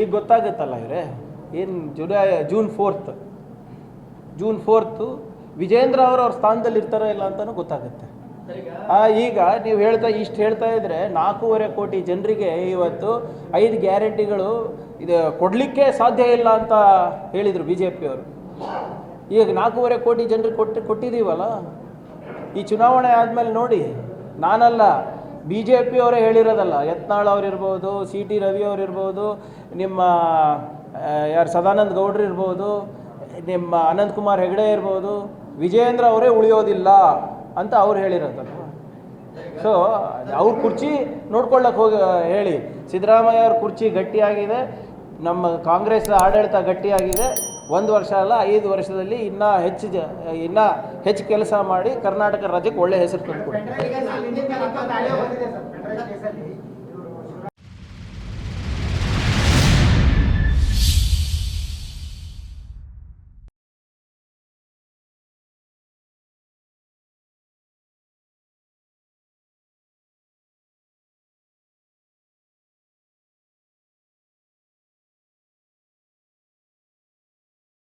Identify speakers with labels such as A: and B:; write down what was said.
A: ಈಗ ಗೊತ್ತಾಗುತ್ತಲ್ಲ ಇವರೇ? ಏನು July, June fourth June fourth Vijendra ಅವರು ಅವ್ರ ಸ್ಥಾನದಲ್ಲಿ ಇರ್ತಾರೋ ಇಲ್ಲ ಅಂತಲೂ ಗೊತ್ತಾಗುತ್ತೆ. ಈಗ ನೀವು ಹೇಳ್ತಾ, ಇಷ್ಟು ಹೇಳ್ತಾ ಇದ್ರೆ ನಾಲ್ಕೂವರೆ ಕೋಟಿ ಜನರಿಗೆ ಇವತ್ತು ಐದು ಗ್ಯಾರಂಟಿಗಳು ಇದು ಕೊಡಲಿಕ್ಕೆ ಸಾಧ್ಯ ಇಲ್ಲ ಅಂತ ಹೇಳಿದರು ಬಿ ಜೆ ಪಿಯವರು ಈಗ ನಾಲ್ಕೂವರೆ ಕೋಟಿ ಜನರಿಗೆ ಕೊಟ್ಟು ಕೊಟ್ಟಿದ್ದೀವಲ್ಲ ಈ ಚುನಾವಣೆ ಆದಮೇಲೆ ನೋಡಿ, ನಾನಲ್ಲ ಬಿ ಜೆ ಪಿಯವರೇ ಹೇಳಿರೋದಲ್ಲ, ಯತ್ನಾಳ್ ಅವರಿರ್ಬೋದು ಸಿ ಟಿ ರವಿ ಅವರಿರ್ಬೋದು, ನಿಮ್ಮ ಯಾರು ಸದಾನಂದ ಗೌಡ್ರು ಇರ್ಬೋದು, ನಿಮ್ಮ ಅನಂತ್ ಕುಮಾರ್ ಹೆಗಡೆ ಇರ್ಬೋದು, ವಿಜಯೇಂದ್ರ ಅವರೇ ಉಳಿಯೋದಿಲ್ಲ ಅಂತ ಅವ್ರು ಹೇಳಿರೋದಲ್ಲ ಸೊ ಅವ್ರ ಕುರ್ಚಿ ನೋಡ್ಕೊಳ್ಳೋಕೆ ಹೋಗಿ, ಹೇಳಿ. ಸಿದ್ದರಾಮಯ್ಯ ಅವ್ರ ಕುರ್ಚಿ ಗಟ್ಟಿಯಾಗಿದೆ, ನಮ್ಮ ಕಾಂಗ್ರೆಸ್ ಆಡಳಿತ ಗಟ್ಟಿಯಾಗಿದೆ, ಒಂದು ವರ್ಷ ಅಲ್ಲ, ಐದು ವರ್ಷದಲ್ಲಿ ಇನ್ನೂ ಹೆಚ್ಚು ಜ, ಇನ್ನೂ ಹೆಚ್ಚು ಕೆಲಸ ಮಾಡಿ ಕರ್ನಾಟಕ ರಾಜ್ಯಕ್ಕೆ ಒಳ್ಳೆ ಹೆಸರು ತಂದುಕೊಡ್ತಾರೆ
B: ಈಗ